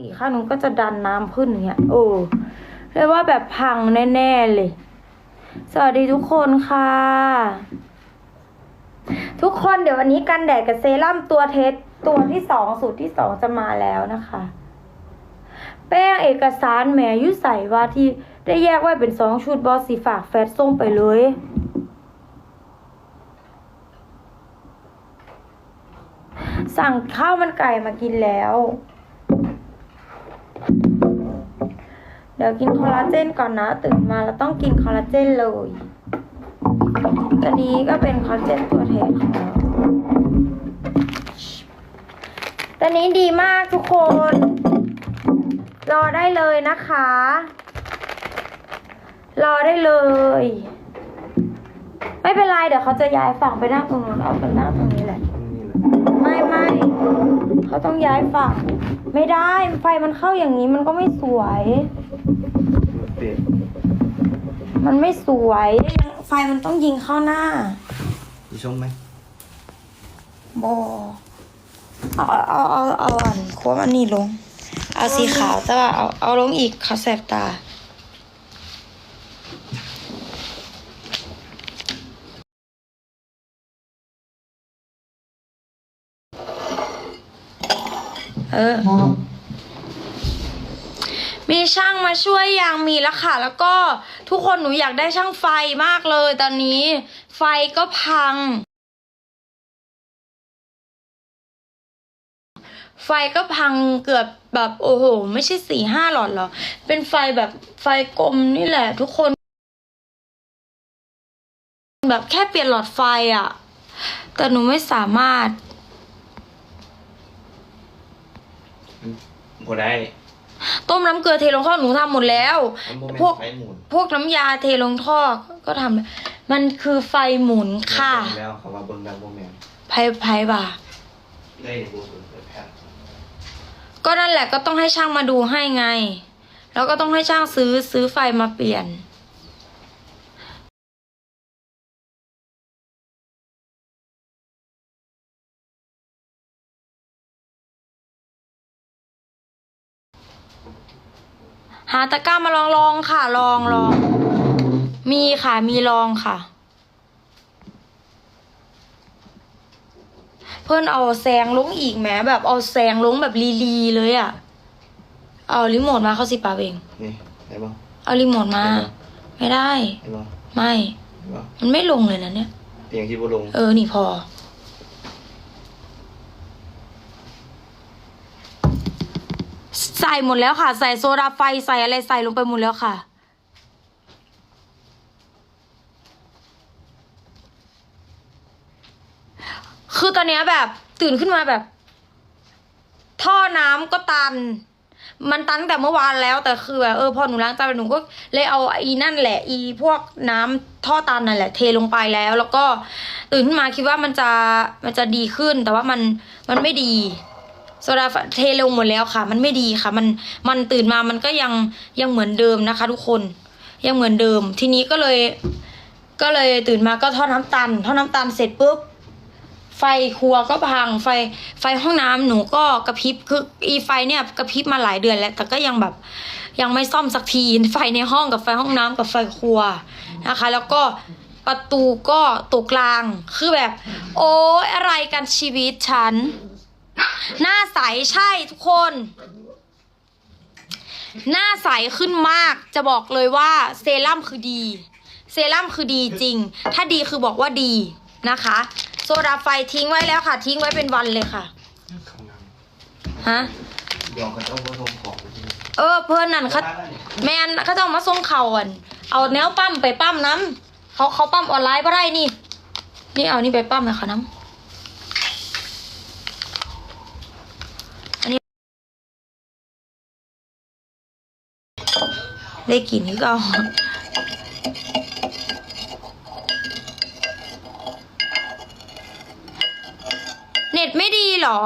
อีกข้างหนึงก็จะดันน้ำขึ้นอย่างเงี้ยโอ้เรียกว่าแบบพังแน่ๆเลย สวัสดีทุกคนค่ะ ทุกคนเดี๋ยววันนี้กันแดดกับเซรั่มตัวเทสตัวที่สองสูตรที่สองจะมาแล้วนะคะ แป้งเอกสารแหมยุใส่ว่าที่ได้แยกไว้เป็นสองชุดบอสสีฝากแฟตส้มไปเลยสั่งข้าวมันไก่มากินแล้ว เดี๋ยวกินคอลลาเจนก่อนนะ ตื่นมาแล้วต้องกินคอลลาเจนเลยตัวนี้ก็เป็นคอลลาเจนตัวแทนของเราตัวนี้ดีมากทุกคน รอได้เลยนะคะ รอได้เลย ไม่เป็นไร เดี๋ยวเขาจะย้ายฝั่งไปนั่งตรงนู้นเอาไปนั่งตรง เขาต้องย้ายฝั่ง ไม่ได้ไฟมันเข้าอย่างนี้มันก็ไม่สวย มันเปลี่ยนมันไม่สวย ไฟมันต้องยิงเข้าหน้ามีชมไหมบอเอาเอาเอาเอาอันควบอันนี้ลง เอาสีขาวแต่ว่าเอาเอาลงอีกเขาแสบตา เออ มีช่างมาช่วยยังมีแล้วค่ะ แล้วก็ทุกคนหนูอยากได้ช่างไฟมากเลย ตอนนี้ ไฟก็พัง ไฟก็พังเกือบแบบโอ้โห ไม่ใช่สี่ห้าหลอดหรอ เป็นไฟแบบไฟกลมนี่แหละ ทุกคน แบบแค่เปลี่ยนหลอดไฟอะ่ะ แต่หนูไม่สามารถ บ่ได้ต้มน้ำเกลือเทลงท่อหนูทำหมดแล้ว มันโมเมนพวกต์ไฟหมุนพวกน้ำยาเทลงท่อก็ทำมันคือไฟหมุนค่ะเบิ่งแล้วเขาว่าเบิ่งดังโมเมนต์ไพไพบ่า ได้ดูสุดเลยแพทย์ก็นั่นแหละก็ต้องให้ช่างมาดูให้ไง แล้วก็ต้องให้ช่างซื้อซื้อไฟมาเปลี่ยน หาตะกร้ามาลองลองค่ะ ลองลองมีค่ะมีลองค่ะ เพื่อนเอาแซงลงอีกแหมแบบเอาแซงลงแบบลีลีเลยอะ่ะ เอารีโมทมาเข้าสิปาเองนี่ได้ป่ะเอารีโมทมา ไม่ได้ ได้ป่ะไม่ ได้ป่ะมันไม่ลงเลยนะเนี่ยเตียงที่บ่ลง เออนี่พอ ใส่หมดแล้วค่ะ ใส่โซดาไฟใส่อะไรใส่ลงไปหมดแล้วค่ะ คือตอนนี้แบบตื่นขึ้นมาแบบ ท่อน้ำก็ตัน มันตันตั้งแต่เมื่อวานแล้ว แต่คือแบบเออพอหนูล้างจานหนูก็เลยเอาอีนั่นแหละ อีพวกน้ำท่อตันนั่นแหละ เทลงไปแล้ว แล้วก็ตื่นขึ้นมาคิดว่ามันจะมันจะดีขึ้น แต่ว่ามันมันไม่ดี โซดาเทลงหมดแล้วค่ะ มันไม่ดีค่ะ มันมันตื่นมามันก็ยังยังเหมือนเดิมนะคะ ทุกคนยังเหมือนเดิม ทีนี้ก็เลย ก็เลยตื่นมาก็ทอดน้ำตันทอดน้ำตันเสร็จปุ๊บไฟครัวก็พังไฟไฟห้องน้ำหนูก็กระพริบคืออีไฟเนี่ยกระพริบมาหลายเดือนแล้ว แต่ก็ยังแบบยังไม่ซ่อมสักทีไฟในห้องกับไฟห้องน้ำกับไฟครัวนะคะ แล้วก็ประตูก็ตกกลางคือแบบ โอ้อะไรกันชีวิตฉัน หน้าใสใช่ทุกคน หน้าใสขึ้นมากจะบอกเลยว่าเซรั่มคือดี เซรั่มคือดีจริง ถ้าดีคือบอกว่าดีนะคะ โซดาไฟทิ้งไว้แล้วค่ะ ทิ้งไว้เป็นวันเลยค่ะฮะเอาผสมของเออเพื่อนนั่นเขาแมนเขาจะเอามาส่งเขาอะเอาแนวปั๊มไปปั๊มน้ำเขาเขาปั๊มออนไลน์ก็ได้นี่ นี่เอานี่ไปปั๊มเลยค่ะน้ำอันนี้ ได้กลิ่นนี่ก็เอาเน็ตไม่ดีเหรอ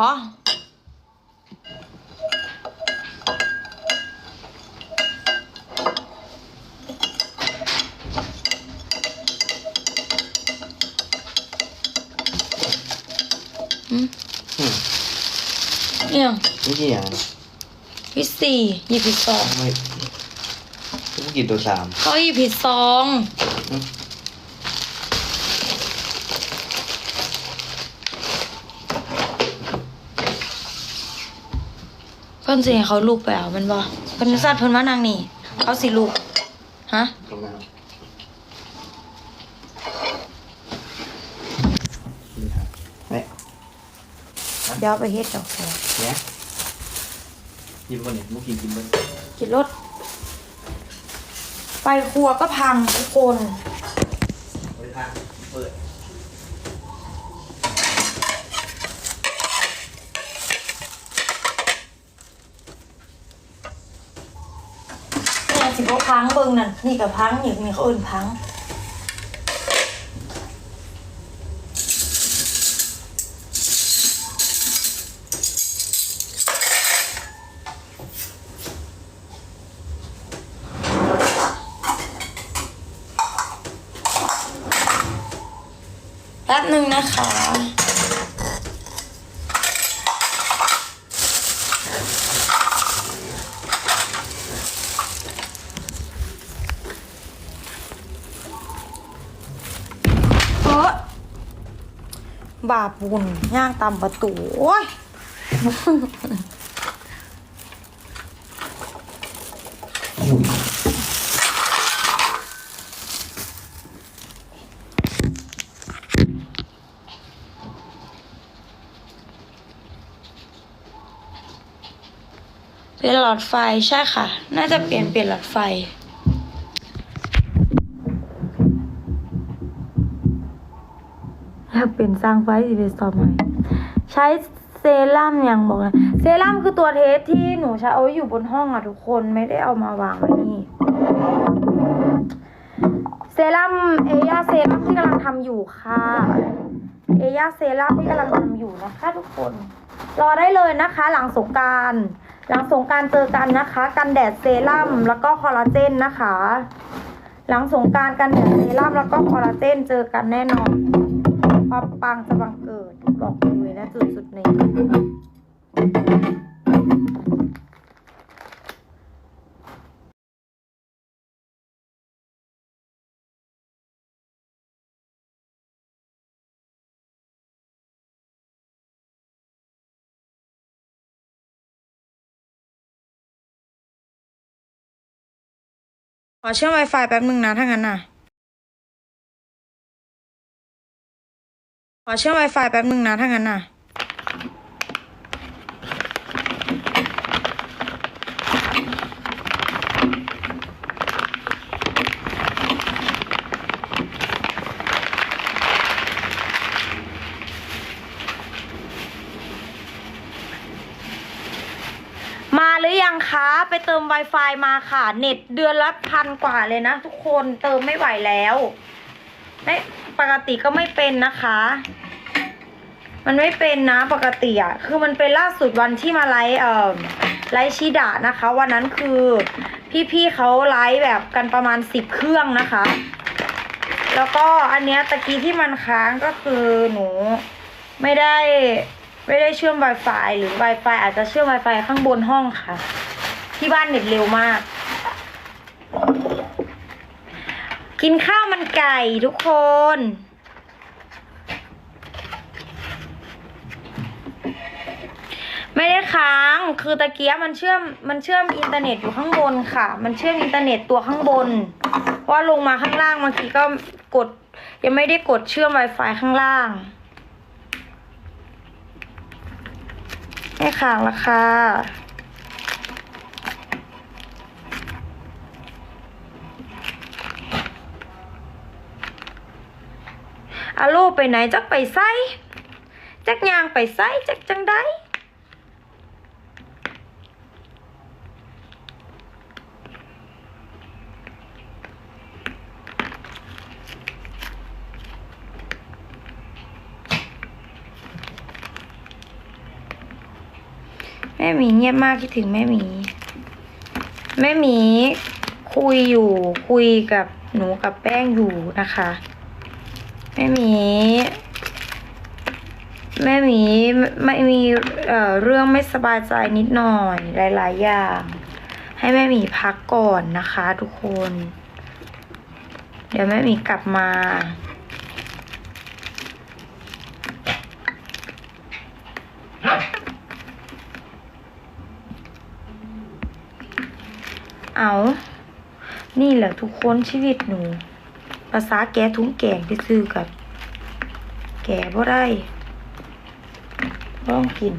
อืมเนี่ยนี่กี่อย่างที่สี่หยิบผิดซองทำไมทุ กกินตัวสามเขาหยิบผิดซอง เพิ่นสิให้เขาลูกไปเอาแมันบ่เพิ่นสัตว์เพิ่นมานางนี่เขาสิลูก ฮะทำงานนี่ครับแม่เดี๋ยวเอาไปเฮ็ดดอกแคเนี่ยกินบนเนี่ยมุกกินกินบน กินรถ ไฟครัวก็พังทุกคนไว้ทางเปิดเนี่ยสิบ่พังเบิ่งนั่นนี่ก็พังนี่มีเขาอื่นพัง ป๊บหนึ่งนะคะ เออบาปบุญย่างตามประตู โอ้ย เป็นหลอดไฟใช่ค่ะ น่าจะเปลี่ยนเปลี่ยนหลอดไฟ อยากเปลี่ยนสร้างไฟสิเป็นต่อใหม่ใช้เซรั่มอย่างบอกนะเซรั่มคือตัวเทสที่หนูใช้เอาไว้อยู่บนห้องอะทุกคนไม่ได้เอามาวางไว้นี่เซรั่มเอยาเซรั่มที่กำลังทำอยู่ค่ะ เอยาเซรั่มที่กำลังทำอยู่นะคะทุกคน รอได้เลยนะคะหลังสงการ หลังสงกรารเจอกันนะคะ กันแดดเซรั่มแล้วก็คอลลาเจนนะคะ หลังสงกรารกันแดดเซรั่มแล้วก็คอลลาเจนเจอกันแน่นอนความปังจะบังเกิดบอกเลยนะจุดสุดนี้ ขอเชื่อม Wi-Fi แป๊บหนึ่งนะถ้างั้นน่ะ ขอเชื่อม Wi-Fi แป๊บหนึ่งนะถ้างั้นน่ะ มาหรือยัง คะไปเติม Wi-Fi มาค่ะ เน็ตเดือนละพันกว่าเลยนะทุกคนเติมไม่ไหวแล้วไม่ปกติก็ไม่เป็นนะคะ มันไม่เป็นนะปกติอะคือมันเป็นล่าสุดวันที่มาไลฟ์เอ่อไลฟ์ชิดะนะคะ วันนั้นคือพี่ๆเขาไลฟ์แบบกันประมาณสิบเครื่องนะคะ แล้วก็อันเนี้ยตะกี้ที่มันค้างก็คือหนูไม่ได้ไม่ได้เชื่อม Wi-Fi หรือ Wi-Fi อาจจะเชื่อม Wi-Fi ข้างบนห้องค่ะ ที่บ้านเน็ตเร็วมาก กินข้าวมันไก่ทุกคน ไม่ได้ค้าง คือตะเกียบมันเชื่อมมันเชื่อมอินเทอร์เน็ตอยู่ข้างบนค่ะ มันเชื่อมอินเทอร์เน็ตตัวข้างบนเพราะว่าลงมาข้างล่างบางทีก็กด ยังไม่ได้กดเชื่อม Wi-Fi ข้างล่างไม่ค้างละค่ะ อาโลไปไหนจักไปไซจักยางไปไซจักจังได้แม่หมีเงียบมากคิดถึงแม่หมี แม่หมีคุยอยู่คุยกับหนูกับแป้งอยู่นะคะ แม่หมีแม่หมีไม่มีเอ่อเรื่องไม่สบายใจนิดหน่อยหลาย ๆ อย่าง ให้แม่หมีพักก่อนนะคะ ทุกคน เดี๋ยวแม่หมีกลับมาเอา นี่แหละทุกคนชีวิตหนู ภาษาแกทุ้งแกงไปซื้อกับ แกบ่ได้ร่องกิน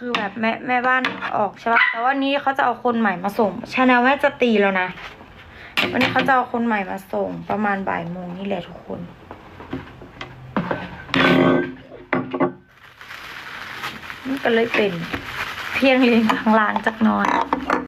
คือแบบแม่แม่บ้านออกใช่ปะแต่ว่านี้เขาจะเอาคนใหม่มาส่งชาแนลแม่จะตีแล้วนะ วันนี้เขาจะเอาคนใหม่มาส่ง ประมาณบ่ายโมงนี่แหละทุกคน มันก็เลยเป็นเพียงเรียงข้างลางจากนอน